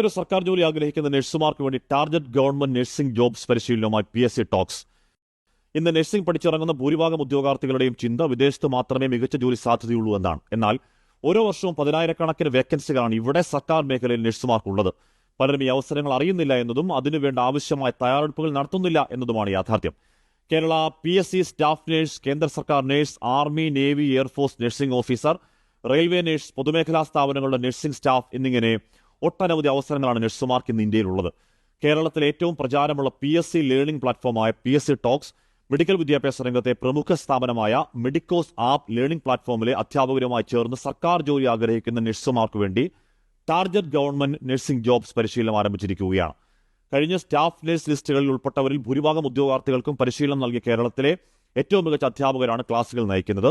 ഒരു സർക്കാർ ജോലി ആഗ്രഹിക്കുന്ന നഴ്സുമാർക്ക് വേണ്ടി ടാർഗറ്റ് ഗവൺമെന്റ് നഴ്സിംഗ് ജോബ്സ് പരിശീലനവുമായി പി എസ് സി ടോക്സ്. ഇന്ന് നഴ്സിംഗ് പഠിച്ചിറങ്ങുന്ന ഭൂരിഭാഗം ഉദ്യോഗാർത്ഥികളുടെയും ചിന്ത വിദേശത്ത് മാത്രമേ മികച്ച ജോലി സാധ്യതയുള്ളൂ എന്നാണ്. എന്നാൽ ഓരോ വർഷവും പതിനായിരക്കണക്കിന് വേക്കൻസികളാണ് ഇവിടെ സർക്കാർ മേഖലയിൽ നഴ്സുമാർക്കുള്ളത്. പലരും ഈ അവസരങ്ങൾ അറിയുന്നില്ല എന്നതും അതിനുവേണ്ട ആവശ്യമായ തയ്യാറെടുപ്പുകൾ നടത്തുന്നില്ല എന്നതുമാണ് യാഥാർത്ഥ്യം. Kerala P S C staff nurse കേന്ദ്ര സർക്കാർ nurse army navy air force nursing officer railway nurse പൊതുമേഖലാ സ്ഥാപനങ്ങളുടെ നഴ്സിംഗ് സ്റ്റാഫ് എന്നിങ്ങനെ ഒട്ടനവധി അവസരങ്ങളാണ് നഴ്സുമാർക്ക് ഇന്ന് ഇന്ത്യയിലുള്ളത്. കേരളത്തിലെ ഏറ്റവും പ്രചാരമുള്ള P S C learning പ്ലാറ്റ്ഫോമായ P S C talks medical വിദ്യാഭ്യാസ രംഗത്തെ പ്രമുഖ സ്ഥാപനമായ മെഡിക്കോസ് ആപ്പ് ലേണിംഗ് പ്ലാറ്റ്ഫോമിലെ അധ്യാപകരുമായി ചേർന്ന് സർക്കാർ ജോലി ആഗ്രഹിക്കുന്ന നഴ്സുമാർക്ക് വേണ്ടി ടാർഗറ്റ് ഗവൺമെന്റ് നഴ്സിംഗ് ജോബ്സ് പരിശീലനം ആരംഭിച്ചിരിക്കുകയാണ്. കഴിഞ്ഞ സ്റ്റാഫ് നഴ്സ് ലിസ്റ്റുകളിൽ ഉൾപ്പെട്ടവരിൽ ഭൂരിഭാഗം ഉദ്യോഗാർത്ഥികൾക്കും പരിശീലനം നൽകിയ കേരളത്തിലെ ഏറ്റവും മികച്ച അധ്യാപകരാണ് ക്ലാസുകൾ നയിക്കുന്നത്.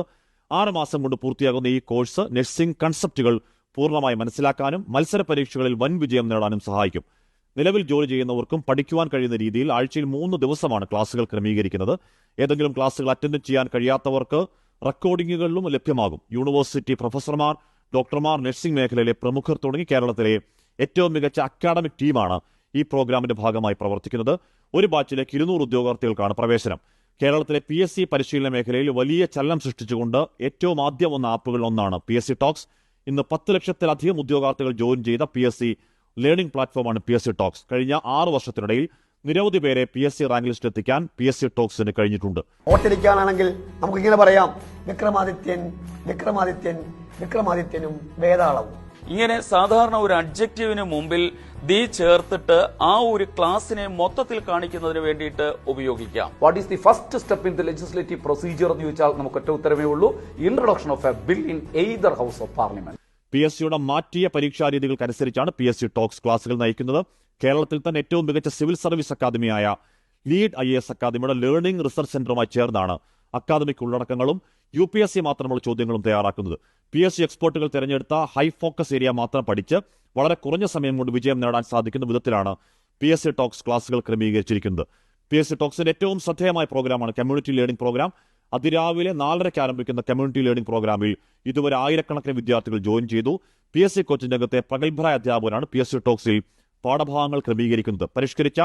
ആറ് മാസം കൊണ്ട് പൂർത്തിയാകുന്ന ഈ കോഴ്സ് നഴ്സിംഗ് കൺസെപ്റ്റുകൾ പൂർണമായി മനസ്സിലാക്കാനും മത്സര പരീക്ഷകളിൽ വൻ വിജയം നേടാനും സഹായിക്കും. നിലവിൽ ജോലി ചെയ്യുന്നവർക്കും പഠിക്കുവാൻ കഴിയുന്ന രീതിയിൽ ആഴ്ചയിൽ മൂന്ന് ദിവസമാണ് ക്ലാസുകൾ ക്രമീകരിക്കുന്നത്. ഏതെങ്കിലും ക്ലാസുകൾ അറ്റൻഡ് ചെയ്യാൻ കഴിയാത്തവർക്ക് റെക്കോർഡിങ്ങുകളിലും ലഭ്യമാകും. യൂണിവേഴ്സിറ്റി പ്രൊഫസർമാർ ഡോക്ടർമാർ നഴ്സിംഗ് മേഖലയിലെ പ്രമുഖർ തുടങ്ങി കേരളത്തിലെ ഏറ്റവും മികച്ച അക്കാഡമിക് ടീമാണ് ഈ പ്രോഗ്രാമിന്റെ ഭാഗമായി പ്രവർത്തിക്കുന്നത്. ഒരു ബാച്ചിലേക്ക് ഇരുന്നൂറ് ഉദ്യോഗാർത്ഥികൾക്കാണ് പ്രവേശനം. കേരളത്തിലെ പി എസ് സി പരിശീലന മേഖലയിൽ വലിയ ചലനം സൃഷ്ടിച്ചുകൊണ്ട് ഏറ്റവും ആദ്യം വന്ന ആപ്പുകളിൽ ഒന്നാണ് പി എസ് സി ടോക്സ് ഇന്ന് പത്ത് ലക്ഷത്തിലധികം ഉദ്യോഗാർത്ഥികൾ ജോയിൻ ചെയ്ത പി എസ് സി ലേണിംഗ് പ്ലാറ്റ്ഫോമാണ് പി എസ് സി ടോക്സ് കഴിഞ്ഞ ആറ് വർഷത്തിനിടയിൽ നിരവധി പേരെ P S C rank list എത്തിക്കാൻ പി എസ് സി ടോക്സിന് കഴിഞ്ഞിട്ടുണ്ട്. നമുക്ക് ഇങ്ങനെ പറയാം വിക്രമാദിത്യൻ വിക്രമാദിത്യൻ വിക്രമാദിത്യനും വേതാളവും ഇങ്ങനെ സാധാരണ ഒരു അഡ്ജക്റ്റീവിന് മുമ്പിൽ ദി ചേർത്തിട്ട് ആ ഒരു ക്ലാസ്സിനെ മൊത്തത്തിൽ കാണിക്കുന്നതിന് വേണ്ടിയിട്ട് ഉപയോഗിക്കാം. What is the first step in the legislative procedure എന്ന് ചോദിച്ചാൽ നമുക്ക് ഒറ്റ ഉത്തരമേ ഉള്ളൂ. Introduction of a bill in either house of parliament P S സിയുടെ മാറ്റിയ പരീക്ഷാ രീതികൾക്കനുസരിച്ചാണ് പി എസ് സി ടോക്സ് ക്ലാസുകൾ നയിക്കുന്നത്. കേരളത്തിൽ തന്നെ ഏറ്റവും മികച്ച സിവിൽ സർവീസ് അക്കാദമിയായ ലീഡ് ഐ എസ് അക്കാദമിയുടെ ലേണിംഗ് റിസർച്ച് സെന്ററുമായി ചേർന്നാണ്. അക്കാദമിക് ഉള്ളടക്കങ്ങളും യു പി എസ് സി മാത്രമുള്ള ചോദ്യങ്ങളും തയ്യാറാക്കുന്നത്. പി എസ് സി എക്സ്പേർട്ടുകൾ തിരഞ്ഞെടുത്ത ഹൈ ഫോക്കസ് ഏരിയ മാത്രം പഠിച്ച് വളരെ കുറഞ്ഞ സമയം കൊണ്ട് വിജയം നേടാൻ സാധിക്കുന്ന വിധത്തിലാണ് പി എസ് സി ടോക്സ് ക്ലാസുകൾ ക്രമീകരിച്ചിരിക്കുന്നത്. പി എസ് സി ടോക്സിന്റെ ഏറ്റവും ശ്രദ്ധേയമായ പ്രോഗ്രാമാണ് കമ്മ്യൂണിറ്റി ലേണിംഗ് പ്രോഗ്രാം. അതിരാവിലെ നാലരയ്ക്ക് ആരംഭിക്കുന്ന കമ്മ്യൂണിറ്റി ലേണിംഗ് പ്രോഗ്രാമിൽ ഇതുവരെ ആയിരക്കണക്കിന് വിദ്യാർത്ഥികൾ ജോയിൻ ചെയ്തു. പി എസ് സി കോച്ചിന്റെ അകത്തെ പ്രഗത്ഭരായ അധ്യാപകരാണ് പി എസ് സി ടോക്സിൽ പാഠഭാഗങ്ങൾ ക്രമീകരിക്കുന്നത്. പരിഷ്കരിച്ച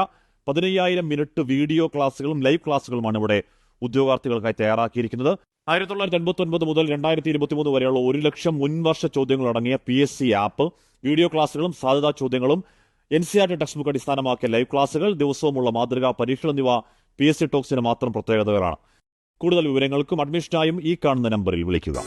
പതിനയ്യായിരം മിനിറ്റ് വീഡിയോ ക്ലാസുകളും ലൈവ് ക്ലാസുകളുമാണ് ഇവിടെ ഉദ്യോഗാർത്ഥികൾക്കായി തയ്യാറാക്കിയിരിക്കുന്നത്. ആയിരത്തി തൊള്ളായിരത്തി എൺപത്തി ഒൻപത് മുതൽ രണ്ടായിരത്തി ഇരുപത്തിമൂന്ന് വരെയുള്ള ഒരു ലക്ഷം മുൻവർഷ ചോദ്യങ്ങൾ അടങ്ങിയ P S C app video ക്ലാസ്സുകളും സാധ്യതാ ചോദ്യങ്ങളും N C R T text book അടിസ്ഥാനമാക്കിയ live ക്ലാസ്സുകൾ ദിവസവുമുള്ള മാതൃകാ പരീക്ഷകൾ എന്നിവ പി എസ് സി ടോക്സിന് മാത്രം പ്രത്യേകതകളാണ്. കൂടുതൽ വിവരങ്ങൾക്കും അഡ്മിഷനായും ഈ കാണുന്ന നമ്പറിൽ വിളിക്കുക.